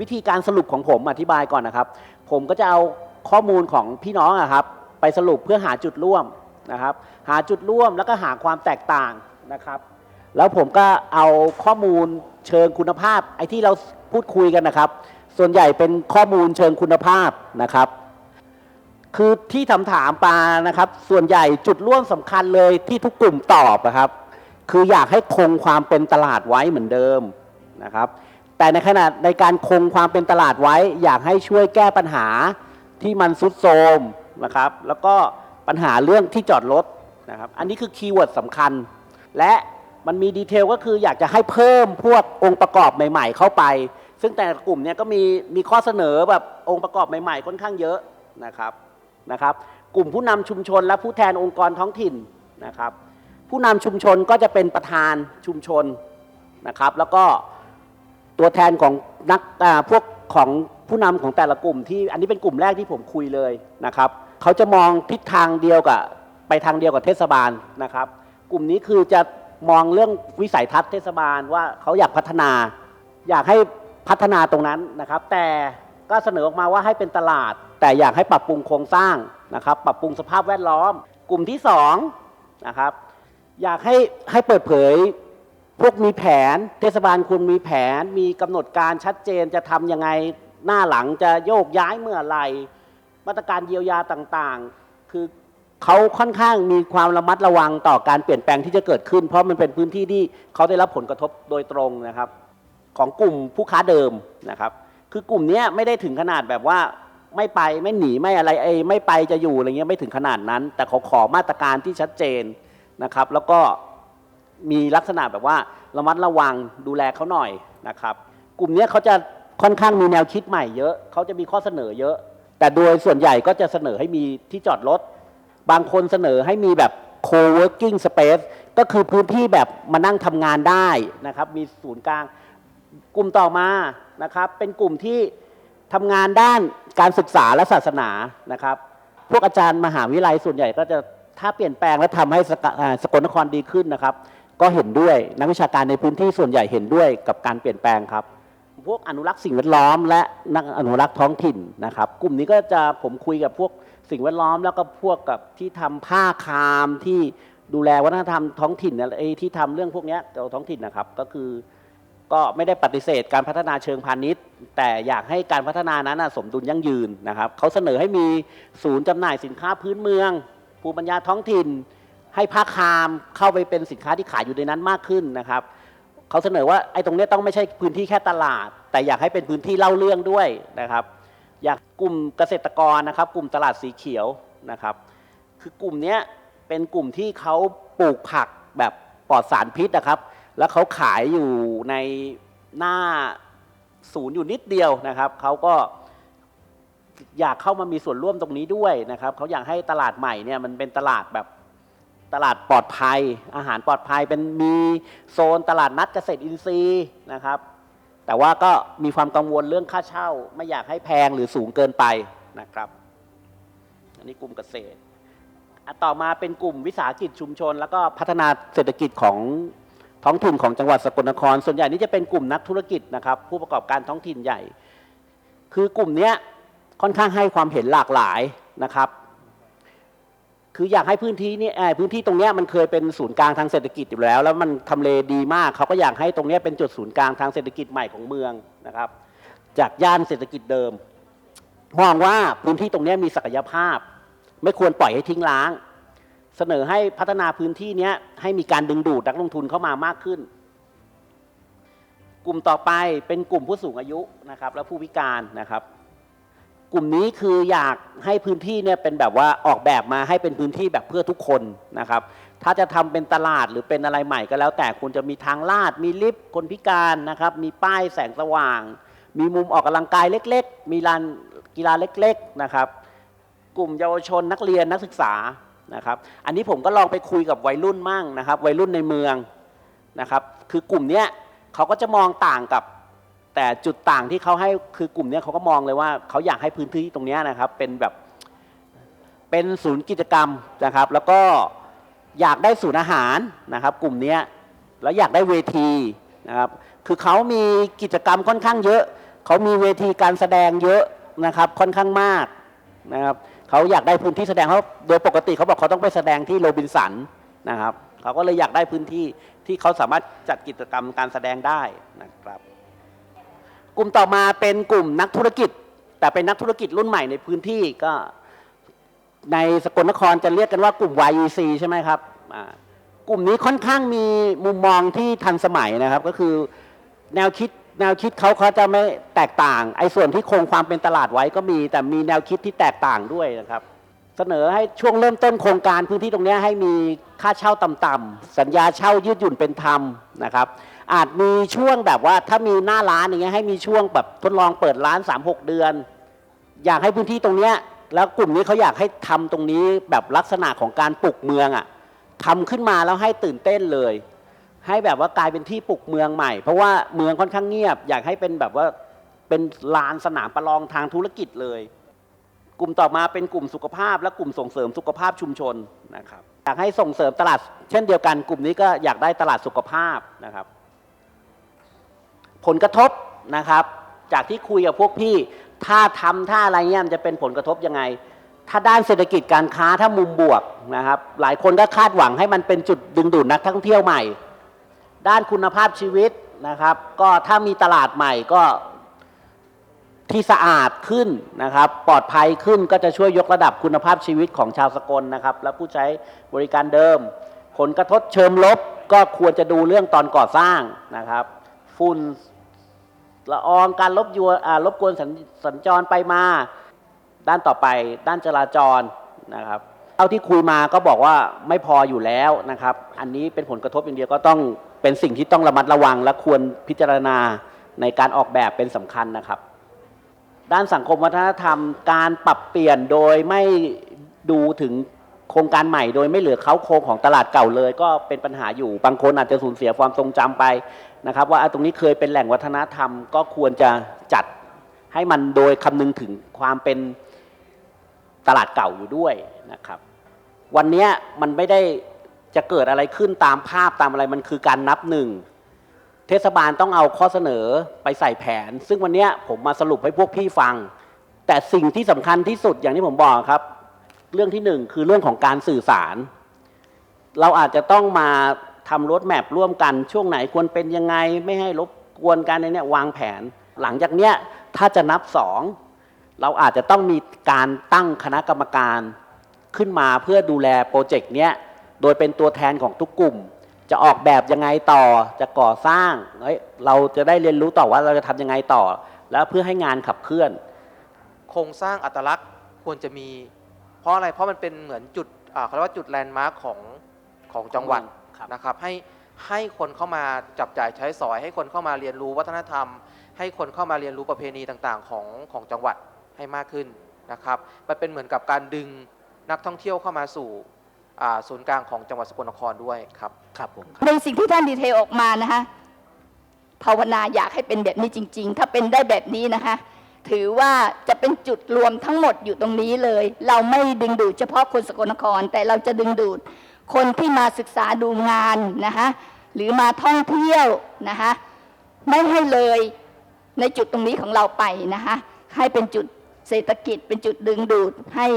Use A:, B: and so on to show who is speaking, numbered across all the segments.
A: วิธีการสรุปของผมอธิบายก่อนนะครับ ผมก็จะเอาข้อมูลของพี่น้องอะครับ ไปสรุปเพื่อหาจุดร่วมนะครับ หาจุดร่วมแล้วก็หาความแตกต่างนะครับ แล้วผมก็เอาข้อมูลเชิงคุณภาพ ไอ้ที่เราพูดคุยกันนะครับ ส่วนใหญ่เป็นข้อมูลเชิงคุณภาพนะครับ คือที่ถามถามปานะครับ ส่วนใหญ่จุดร่วมสำคัญเลยที่ทุกกลุ่มตอบนะครับ คืออยากให้คงความเป็นตลาดไว้เหมือนเดิมนะครับ แต่ในขณะในการคงความเป็นตลาดไว้ อยากให้ช่วยแก้ปัญหาที่มันซุดโทมนะครับ แล้วก็ปัญหาเรื่องที่จอดรถนะครับ อันนี้คือคีย์เวิร์ดสำคัญ และมันมีดีเทลก็คืออยากจะให้เพิ่มพวกองค์ประกอบใหม่ ๆ เข้าไป ซึ่งแต่กลุ่มเนี่ยก็มีมีข้อเสนอแบบองค์ประกอบใหม่ๆ ค่อนข้างเยอะนะครับนะครับ กลุ่มผู้นำชุมชนและผู้แทนองค์กรท้องถิ่นนะครับ ผู้นำชุมชนก็จะเป็นประธานชุมชนนะครับ แล้วก็ ตัวแทนของนักอาพวกของผู้นำของแต่ละกลุ่มที่อันนี้เป็นกลุ่มแรกที่ผมคุยเลยนะครับเขาจะมองทิศทางเดียวกับไปทางเดียวกับเทศบาลนะครับ กลุ่มนี้คือจะมองเรื่องวิสัยทัศน์เทศบาลว่าเขาอยากพัฒนา อยากให้พัฒนาตรงนั้นนะครับ แต่ก็เสนอออกมาว่าให้เป็นตลาด แต่อยากให้ปรับปรุงโครงสร้างนะครับ ปรับปรุงสภาพแวดล้อม กลุ่มที่สองนะครับอยากให้ให้เปิดเผย พวกมีแผน เทศบาลควรมีแผน มีกำหนดการชัดเจนจะทำยังไงหน้าหลังจะโยกย้ายเมื่อไหร่มาตรการเยียวยาต่างๆ คือเขาค่อนข้างมีความระมัดระวังต่อการเปลี่ยนแปลงที่จะเกิดขึ้น เพราะมันเป็นพื้นที่ที่เขาได้รับผลกระทบโดยตรงนะครับ ของกลุ่มผู้ค้าเดิมนะครับ คือกลุ่มนี้ไม่ได้ถึงขนาดแบบว่าไม่ไปไม่หนีไม่อะไรเอยไม่ไปจะอยู่อะไรเงี้ยไม่ถึงขนาดนั้น แต่เขาขอมาตรการที่ชัดเจนนะครับ แล้วก็ มีลักษณะแบบว่าระมัดระวังดูแลเขาหน่อยนะครับ กลุ่มเนี้ยเขาจะค่อนข้างมีแนวคิดใหม่เยอะเขาจะมีข้อเสนอเยอะ แต่โดยส่วนใหญ่ก็จะเสนอให้มีที่จอดรถ บางคนเสนอให้มีแบบ co-working space ก็คือพื้นที่แบบมานั่งทำงานได้นะครับ มีศูนย์กลาง กลุ่มต่อมานะครับ เป็นกลุ่มที่ทำงานด้านการศึกษาและศาสนานะครับ พวกอาจารย์มหาวิทยาลัยส่วนใหญ่ก็จะถ้าเปลี่ยนแปลงและทำให้สกลนครดีขึ้นนะครับ ก็เห็นด้วยนักวิชาการในพื้นที่ส่วนใหญ่เห็นด้วยกับการเปลี่ยนแปลงครับ พวกอนุรักษ์สิ่งแวดล้อม และนักอนุรักษ์ท้องถิ่นนะครับ กลุ่มนี้ก็จะผมคุยกับพวกสิ่งแวดล้อม แล้วก็พวกกับที่ทำผ้าคามที่ดูแลวัฒนธรรมท้องถิ่นอะไรที่ทำเรื่องพวกนี้ยเกี่ยวกับท้องถิ่นนะครับ ก็คือก็ไม่ได้ปฏิเสธการพัฒนาเชิงพาณิชย์ แต่อยากให้การพัฒนานั้นสมดุลยั่งยืนนะครับเขาเสนอให้มีศูนย์จำหน่ายสินค้าพื้นเมือง ภูมิปัญญาท้องถิ่น ให้ผ้าคามเข้าไปเป็นสินค้าที่ขายอยู่ในนั้นมากขึ้นนะครับเขาเสนอว่าไอ้ตรงนี้ต้องไม่ใช่พื้นที่แค่ตลาด แต่อยากให้เป็นพื้นที่เล่าเรื่องด้วยนะครับ อยากกลุ่มเกษตรกรนะครับ กลุ่มตลาดสีเขียวนะครับ คือกลุ่มเนี้ยเป็นกลุ่มที่เขาปลูกผักแบบปลอดสารพิษนะครับ แล้วเขาขายอยู่ในหน้าศูนย์อยู่นิดเดียวนะครับเขาก็อยากเข้ามามีส่วนร่วมตรงนี้ด้วยนะครับเขาอยากให้ตลาดใหม่เนี่ยมันเป็นตลาดแบบ ตลาดปลอดภัย อาหารปลอดภัยเป็นมีโซนตลาดนัดเกษตรอินทรีย์นะครับ แต่ว่าก็มีความกังวลเรื่องค่าเช่า ไม่อยากให้แพงหรือสูงเกินไปนะครับ อันนี้กลุ่มเกษตรต่อมาเป็นกลุ่มวิสาหกิจชุมชน แล้วก็พัฒนาเศรษฐกิจของท้องถิ่นของจังหวัดสกลนคร ส่วนใหญ่นี่จะเป็นกลุ่มนักธุรกิจนะครับ ผู้ประกอบการท้องถิ่นใหญ่ คือกลุ่มนี้ค่อนข้างให้ความเห็นหลากหลายนะครับ คืออยากให้พื้นที่นี้พื้นที่ตรงนี้มันเคยเป็นศูนย์กลางทางเศรษฐกิจอยู่แล้ว แล้วมันทำเลดีมากเขาก็อยากให้ตรงนี้เป็นจุดศูนย์กลางทางเศรษฐกิจใหม่ของเมืองนะครับ จากย่านเศรษฐกิจเดิมมองว่าพื้นที่ตรงนี้มีศักยภาพ ไม่ควรปล่อยให้ทิ้งร้าง เสนอให้พัฒนาพื้นที่นี้ให้มีการดึงดูดนักลงทุนเข้ามามากขึ้น กลุ่มต่อไปเป็นกลุ่มผู้สูงอายุนะครับ และผู้พิการนะครับ กลุ่มนี้คืออยากให้พื้นที่เนี่ยเป็นแบบว่าออกแบบมาให้เป็นพื้นที่แบบเพื่อทุกคนนะครับ ถ้าจะทำเป็นตลาดหรือเป็นอะไรใหม่ก็แล้ว แต่คุณจะมีทางลาด มีลิฟต์คนพิการนะครับ มีป้ายแสงสว่าง มีมุมออกกำลังกายเล็ก ๆ มีลานกีฬาเล็ก ๆนะครับ กลุ่มเยาวชนนักเรียนนักศึกษานะครับ อันนี้ผมก็ลองไปคุยกับวัยรุ่นมั่งนะครับ วัยรุ่นในเมืองนะครับ คือกลุ่มเนี้ยเขาก็จะมองต่างกับ แต่จุดต่างที่เขาให้คือกลุ่มเนี้ยเขาก็มองเลยว่าเขาอยากให้พื้นที่ตรงเนี้ยนะครับ เป็นแบบเป็นศูนย์กิจกรรมนะครับ แล้วก็อยากได้ศูนย์อาหารนะครับ กลุ่มเนี้ยแล้วอยากได้เวทีนะครับ คือเขามีกิจกรรมค่อนข้างเยอะ เขามีเวทีการแสดงเยอะนะครับค่อนข้างมากนะครับเขาอยากได้พื้นที่แสดงเขาโดยปกติเขาบอกเขาต้องไปแสดงที่โรบินสันนะครับเขาก็เลยอยากได้พื้นที่ที่เขาสามารถจัดกิจกรรมการแสดงได้นะครับ กลุ่มต่อมาเป็นกลุ่มนักธุรกิจ แต่เป็นนักธุรกิจรุ่นใหม่ในพื้นที่ก็ในสกลนครจะเรียกกันว่ากลุ่ม YEC ใช่ไหมครับกลุ่มนี้ค่อนข้างมีมุมมองที่ทันสมัยนะครับ ก็คือแนวคิดแนวคิดเขาเขาจะไม่แตกต่าง ไอ้ส่วนที่คงความเป็นตลาดไว้ก็มี แต่มีแนวคิดที่แตกต่างด้วยนะครับ เสนอให้ช่วงเริ่มต้นโครงการพื้นที่ตรงนี้ให้มีค่าเช่าต่ำๆสัญญาเช่ายืดหยุ่นเป็นธรรมนะครับ อาจมีช่วงแบบว่าถ้ามีหน้าร้านอย่างเงี้ยให้มีช่วงแบบทดลองเปิดร้าน 3-6 เดือน อยากให้พื้นที่ตรงเนี้ยแล้วกลุ่มนี้เขาอยากให้ทำตรงนี้แบบลักษณะของการปลุกเมืองอะ่ะทำขึ้นมาแล้วให้ตื่นเต้นเลย ให้แบบว่ากลายเป็นที่ปลุกเมืองใหม่ เพราะว่าเมืองค่อนข้างเงียบ อยากให้เป็นแบบว่าเป็นลานสนามประลองทางธุรกิจเลย กลุ่มต่อมาเป็นกลุ่มสุขภาพ และกลุ่มส่งเสริมสุขภาพชุมชนนะครับอยากให้ส่งเสริมตลาด เช่นเดียวกัน กลุ่มนี้ก็อยากได้ตลาดสุขภาพนะครับ ผลกระทบนะครับ จากที่คุยกับพวกพี่ ถ้าทำถ้าอะไรเงี้ยมันจะเป็นผลกระทบยังไง ถ้าด้านเศรษฐกิจการค้าถ้ามุมบวกนะครับ หลายคนก็คาดหวังให้มันเป็นจุดดึงดูดนักท่องเที่ยวใหม่ ด้านคุณภาพชีวิตนะครับ ก็ถ้ามีตลาดใหม่ก็ที่สะอาดขึ้นนะครับ ปลอดภัยขึ้นก็จะช่วยยกระดับคุณภาพชีวิตของชาวสกลนะครับ และผู้ใช้บริการเดิม ผลกระทบเชิงลบก็ควรจะดูเรื่องตอนก่อสร้างนะครับ ฝุ่น ละอองการรบยวนอ่ารบกวนสัญจรไปมาด้านต่อไปด้านจราจรนะครับเท่าที่คุยมาก็บอกว่าไม่พออยู่แล้วนะครับ อันนี้เป็นผลกระทบอย่างเดียวก็ต้องเป็นสิ่งที่ต้องระมัดระวัง และควรพิจารณาในการออกแบบเป็นสำคัญนะครับ ด้านสังคมวัฒนธรรมการปรับเปลี่ยนโดยไม่ดูถึง โครงการใหม่โดยไม่เหลือเขาโครงของตลาดเก่าเลย ก็เป็นปัญหาอยู่บางคนอาจจะสูญเสียความทรงจำไปนะครับ ว่าตรงนี้เคยเป็นแหล่งวัฒนธรรม ก็ควรจะจัดให้มันโดยคำนึงถึงความเป็นตลาดเก่าอยู่ด้วยนะครับ วันนี้มันไม่ได้จะเกิดอะไรขึ้นตามภาพตามอะไรมันคือการนับหนึ่งเทศบาลต้องเอาข้อเสนอไปใส่แผน ซึ่งวันนี้ผมมาสรุปให้พวกพี่ฟัง แต่สิ่งที่สำคัญที่สุดอย่างที่ผมบอกครับ เรื่องที่หนึ่งคือเรื่องของการสื่อสาร เราอาจจะต้องมาทำรถแมพร่วมกันช่วงไหนควรเป็นยังไง ไม่ให้รบกวนกันในเนี้ยวางแผน หลังจากเนี้ยถ้าจะนับสองเราอาจจะต้องมีการตั้งคณะกรรมการขึ้นมาเพื่อดูแลโปรเจกต์เนี้ยโดยเป็นตัวแทนของทุกกลุ่ม จะออกแบบยังไงต่อจะก่อสร้างเฮ้ยเราจะได้เรียนรู้ต่อว่าเราจะทำยังไงต่อ แล้วเพื่อให้งานขับเคลื่อน
B: โครงสร้างอัตลักษณ์ควรจะมี ราะอะไรเพราะมันเป็นเหมือนจุดอ่าเขาเรียกว่าจุดแลนด์มาร์คของของจังหวัด
A: ครับ
B: นะครับให้ให้คนเข้ามาจับจ่ายใช้สอย ให้คนเข้ามาเรียนรู้วัฒนธรรม ให้คนเข้ามาเรียนรู้ประเพณีต่างๆ ของของจังหวัดให้มากขึ้นนะครับมันเป็นเหมือนกับการดึงนักท่องเที่ยวเข้ามาสู่อ่าศูนย์กลางของจังหวัดสกลนครด้วยครับ
A: ครับผม
C: ในสิ่งที่ท่านดีเทลออกมานะคะภาวนาอยากให้เป็นแบบนี้จริง ๆ ถ้าเป็นได้แบบนี้นะคะ ถือว่าจะ เป็นจุดรวมทั้งหมดอยู่ตรงนี้เลย เราไม่ดึงดูดเฉพาะคนสกลนคร แต่เราจะดึงดูดคนที่มาศึกษาดูงานนะคะหรือมาท่องเที่ยวนะคะไม่ให้เลยในจุดตรงนี้ของเราไปนะคะให้เป็นจุดเศรษฐกิจเป็นจุดดึงดูดให้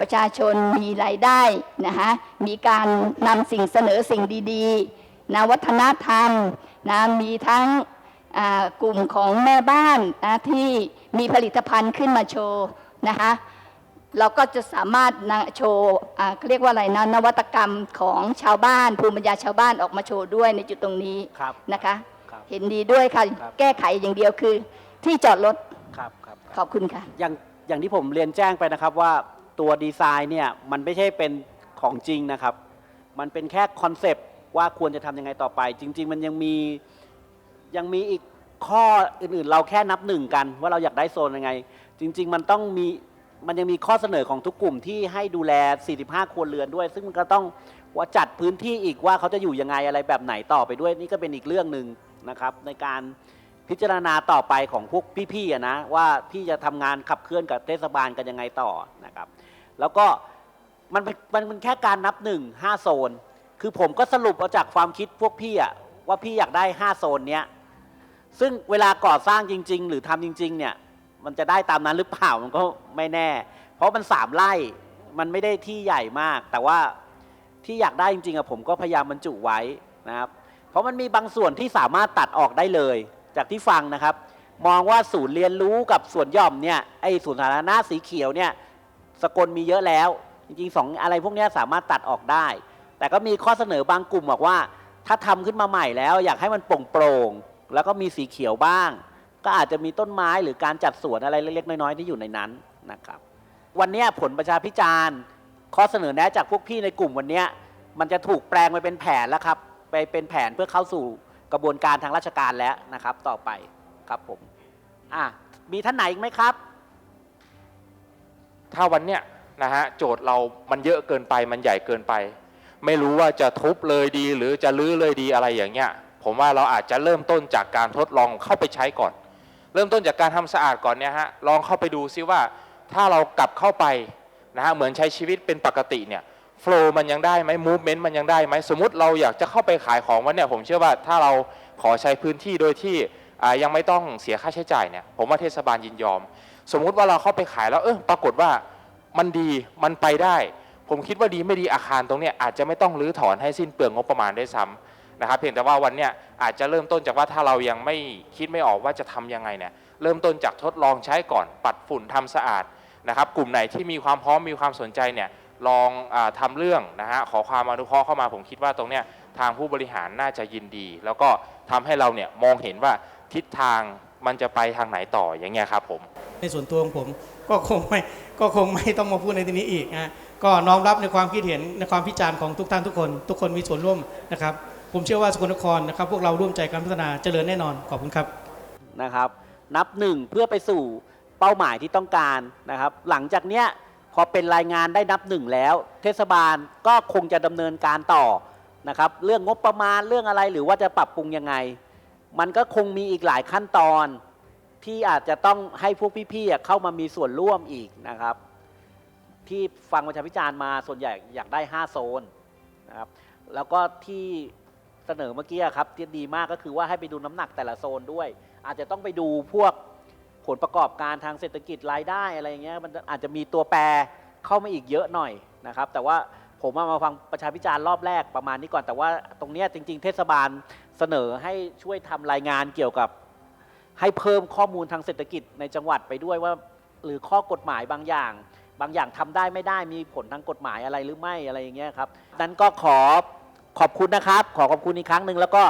C: ประชาชนมีรายได้นะคะมีการนำสิ่งเสนอสิ่งดีๆนะวัฒนธรรมนะมีทั้ง กลุ่มของแม่บ้านนะที่มีผลิตภัณฑ์ขึ้นมาโชว์นะคะเราก็จะสามารถนะโชว์อ่าเขาเรียกว่าอะไรนะนวัตกรรมของชาวบ้านภูมิปัญญาชาวบ้านออกมาโชว์ด้วยในจุดตรงนี้
A: ครับ
C: นะคะ
A: ครับ
C: เห็นดีด้วยค่ะ
A: ครับ
C: แก้ไขอย่างเดียวคือ ที่จอดรถ
A: ครับครับ
C: ขอบคุณค่ะ
A: อย่างอย่างที่ผมเรียนแจ้งไปนะครับว่าตัวดีไซน์เนี่ยมันไม่ใช่เป็นของจริงนะครับ มันเป็นแค่คอนเซปต์ว่าควรจะทำยังไงต่อไป จริง ๆ มันยังมี ยังมีอีกข้ออื่นๆ เราแค่นับหนึ่งกัน ว่าเราอยากได้โซนยังไง จริง ๆ มันต้องมีมันยังมีข้อเสนอของทุกกลุ่มที่ให้ดูแล 45 ครัวเรือนด้วย ซึ่งมันก็ต้องว่าจัดพื้นที่อีกว่าเขาจะอยู่ยังไงอะไรแบบไหนต่อไปด้วย นี่ก็เป็นอีกเรื่องหนึ่งนะครับ ในการพิจารณาต่อไปของพวกพี่ๆนะว่าพี่จะทำงานขับเคลื่อนกับเทศบาลกันยังไงต่อนะครับ แล้วก็มันเป็นมันแค่การนับหนึ่งห้าโซน คือผมก็สรุปเอาจากความคิดพวกพี่อะว่าพี่อยากได้ห้าโซนเนี้ย ซึ่งเวลาก่อสร้างจริง ๆ หรือทำจริง ๆ เนี่ย มันจะได้ตามนั้นหรือเปล่ามันก็ไม่แน่ เพราะมันสามไร่มันไม่ได้ที่ใหญ่มาก แต่ว่าที่อยากได้จริงๆอะผมก็พยายามบรรจุไว้นะครับ เพราะมันมีบางส่วนที่สามารถตัดออกได้เลย จากที่ฟังนะครับ มองว่าศูนย์เรียนรู้กับสวนย่อมเนี่ยไอ้ศูนย์สาธารณะสีเขียวเนี่ยสกลมีเยอะแล้ว จริงๆสองอะไรพวกนี้สามารถตัดออกได้ แต่ก็มีข้อเสนอบางกลุ่มบอกว่า ถ้าทำขึ้นมาใหม่แล้ว อยากให้มันโปร่งๆ แล้วก็มีสีเขียวบ้าง ก็อาจจะมีต้นไม้หรือการจัดสวนอะไรเล็กๆน้อยๆที่อยู่ในนั้นนะครับ วันนี้ผลประชาพิจารณ์ข้อเสนอแนะจากพวกพี่ในกลุ่มวันนี้มันจะถูกแปลงไปเป็นแผนแล้วครับ ไปเป็นแผนเพื่อเข้าสู่กระบวนการทางราชการแล้วนะครับ ต่อไปครับผมอะมีท่านไหนอีกไหมครับ
D: ถ้าวันเนี้ยนะฮะโจทย์เรามันเยอะเกินไปมันใหญ่เกินไป ไม่รู้ว่าจะทุบเลยดีหรือจะลื้อเลยดีอะไรอย่างเงี้ย ผมว่าเราอาจจะเริ่มต้นจากการทดลองเข้าไปใช้ก่อน เริ่มต้นจากการทำสะอาดก่อนเนี่ยฮะลองเข้าไปดูซิว่าถ้าเรากลับเข้าไปนะฮะเหมือนใช้ชีวิตเป็นปกติเนี่ยโฟล์มันยังได้ไหมมูฟเมนต์มันยังได้ไหมสมมติเราอยากจะเข้าไปขายของวันเนี่ยผมเชื่อว่าถ้าเราขอใช้พื้นที่โดยที่ยังไม่ต้องเสียค่าใช้จ่ายเนี่ยผมว่าเทศบาลยินยอม สมมุติว่าเราเข้าไปขายแล้วเออปรากฏว่ามันดีมันไปได้ ผมคิดว่าดีไม่ดีอาคารตรงเนี้ยอาจจะไม่ต้องรื้อถอนให้สิ้นเปลืองงบประมาณได้ซ้ำ นะครับเพียงแต่ว่าวันเนี้ยอาจจะเริ่มต้นจากว่าถ้าเรายังไม่คิดไม่ออกว่าจะทำยังไงเนี่ยเริ่มต้นจากทดลองใช้ก่อนปัดฝุ่นทำสะอาดนะครับกลุ่มไหนที่มีความพร้อมมีความสนใจเนี่ยลองอาทำเรื่องนะฮะขอความอนุเคราะห์เข้ามาผมคิดว่าตรงเนี้ยทางผู้บริหารน่าจะยินดี แล้วก็ทำให้เราเนี่ยมองเห็นว่าทิศทางมันจะไปทางไหนต่ออย่างเงี้ยครับผม
E: ในส่วนตัวของผมก็คงไม่ก็คงไม่ต้องมาพูดในที่นี้อีกนะก็น้อมรับในความคิดเห็นในความพิจารณ์ของทุกท่านทุกคน ทุกคนมีส่วนร่วมนะครับ ผมเชื่อว่าสกลนครนะครับ พวกเราร่วมใจการพัฒนาเจริญแน่นอนขอบคุณครับ
A: นะครับ นับหนึ่งเพื่อไปสู่เป้าหมายที่ต้องการนะครับ หลังจากเนี้ยพอเป็นรายงานได้นับหนึ่งแล้ว เทศบาลก็คงจะดำเนินการต่อนะครับ เรื่องงบประมาณเรื่องอะไรหรือว่าจะปรับปรุงยังไง มันก็คงมีอีกหลายขั้นตอนที่อาจจะต้องให้พวกพี่ๆเข้ามามีส่วนร่วมอีกนะครับ ที่ฟังประชาพิจารณ์มาส่วนใหญ่อยากได้ 5 โซนนะครับแล้วก็ที่ เสนอเมื่อกี้อะครับที่ดีมากก็คือว่าให้ไปดูน้ำหนักแต่ละโซนด้วย อาจจะต้องไปดูพวกผลประกอบการทางเศรษฐกิจรายได้อะไรอย่างเงี้ยมันอาจจะมีตัวแปรเข้ามาอีกเยอะหน่อยนะครับ แต่ว่าผมเอามาฟังประชาพิจารณ์รอบแรกประมาณนี้ก่อน แต่ว่าตรงเนี้ยจริง ๆ เทศบาลเสนอให้ช่วยทำรายงานเกี่ยวกับ ให้เพิ่มข้อมูลทางเศรษฐกิจในจังหวัดไปด้วยว่า หรือข้อกฎหมายบางอย่าง บางอย่างทำได้ไม่ได้มีผลทางกฎหมายอะไรหรือไม่อะไรอย่างเงี้ยครับนั้นก็ขอ ขอบคุณนะครับ ขอขอบคุณอีกครั้งหนึ่งแล้วก็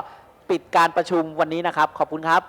A: ปิดการประชุมวันนี้นะครับ ขอบคุณครับ